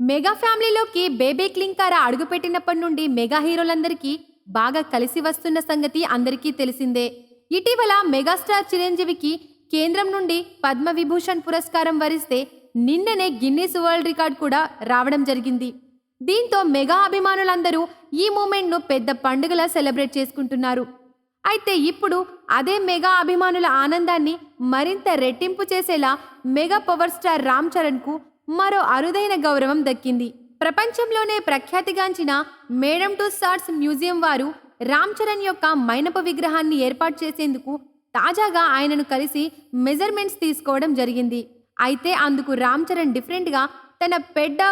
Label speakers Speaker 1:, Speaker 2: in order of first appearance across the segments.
Speaker 1: Mega ఫ్యామిలీలోకి baby క్లింకార అడుగుపెట్టినప్పటి నుండి mega హీరోలందరికీ బాగా కలిసి వస్తున్న సంగతి అందరికీ తెలిసిందే. ఇటీవల మెగాస్టార్ చిరంజీవికి కేంద్రం నుండి పద్మ విభూషణ్ పురస్కారం వరిస్తే నిన్ననే గిన్నీస్ వరల్డ్ రికార్డ్ కూడా రావడం జరిగింది. దీంతో మెగా అభిమానులందరూ ఈ మూమెంట్ను పెద్ద పండుగలా సెలబ్రేట్ చేసుకుంటున్నారు. అయితే ఇప్పుడు అదే మెగా అభిమానుల ఆనందాన్ని మరింత రెట్టింపు చేసేలా మెగా పవర్ స్టార్ రామ్ చరణ్కు మరో అరుదైన గౌరవం దక్కింది. ప్రపంచంలోనే ప్రఖ్యాతిగాంచిన మేడం టు సార్ట్స్ మ్యూజియం వారు రామ్ చరణ్ యొక్క మైనపు విగ్రహాన్ని ఏర్పాటు చేసేందుకు తాజాగా ఆయనను కలిసి మెజర్మెంట్స్ తీసుకోవడం జరిగింది. అయితే అందుకు రామ్ చరణ్ డిఫరెంట్గా తన పెడ్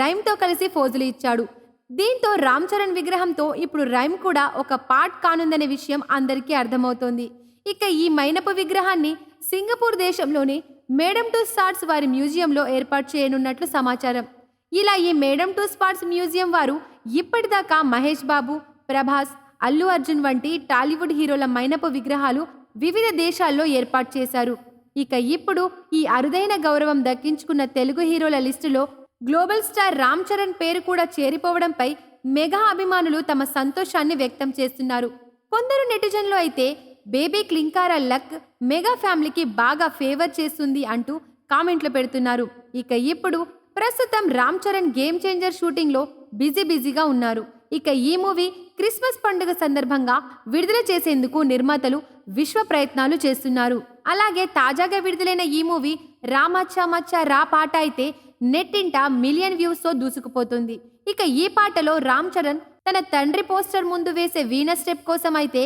Speaker 1: రైమ్తో కలిసి ఫోజులు ఇచ్చాడు. దీంతో రామ్ చరణ్ విగ్రహంతో ఇప్పుడు రైమ్ కూడా ఒక పార్ట్ కానుందనే విషయం అందరికీ అర్థమవుతోంది. ఇక ఈ మైనపు విగ్రహాన్ని సింగపూర్ దేశంలోని మేడం టు స్టార్ట్స్ వారి మ్యూజియంలో ఏర్పాటు చేయనున్నట్లు సమాచారం. ఇలా ఈ మేడం టు స్పాట్స్ మ్యూజియం వారు ఇప్పటిదాకా మహేష్ బాబు ప్రభాస్ అల్లు అర్జున్ వంటి టాలీవుడ్ హీరోల మైనపు విగ్రహాలు వివిధ దేశాల్లో ఏర్పాటు చేశారు. ఇక ఇప్పుడు ఈ అరుదైన గౌరవం దక్కించుకున్న తెలుగు హీరోల లిస్టులో గ్లోబల్ స్టార్ రామ్ చరణ్ పేరు కూడా చేరిపోవడంపై మెగా అభిమానులు తమ సంతోషాన్ని వ్యక్తం చేస్తున్నారు. కొందరు నెటిజన్లు అయితే బేబీ క్లింకారా లక్ మెగా ఫ్యామిలీకి బాగా ఫేవర్ చేస్తుంది అంటూ కామెంట్లు పెడుతున్నారు. ఇక ఇప్పుడు ప్రస్తుతం రామ్ చరణ్ గేమ్ చేంజర్ షూటింగ్లో బిజీ బిజీగా ఉన్నారు. ఇక ఈ మూవీ క్రిస్మస్ పండుగ సందర్భంగా విడుదల చేసేందుకు నిర్మాతలు విశ్వ ప్రయత్నాలు చేస్తున్నారు. అలాగే తాజాగా విడుదలైన ఈ మూవీ రామచ్చా మచ్చా రా పాట అయితే నెట్టింట మిలియన్ వ్యూస్తో దూసుకుపోతుంది. ఇక ఈ పాటలో రామ్ చరణ్ తన తండ్రి పోస్టర్ ముందు వేసే వీణ స్టెప్ కోసం అయితే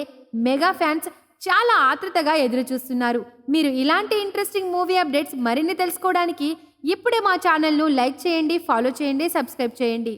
Speaker 1: మెగా ఫ్యాన్స్ చాలా ఆతృతగా ఎదురుచూస్తున్నారు. మీరు ఇలాంటి ఇంట్రెస్టింగ్ మూవీ అప్డేట్స్ మరిన్ని తెలుసుకోవడానికి ఇప్పుడే మా ఛానల్ను లైక్ చేయండి ఫాలో చేయండి సబ్స్క్రైబ్ చేయండి.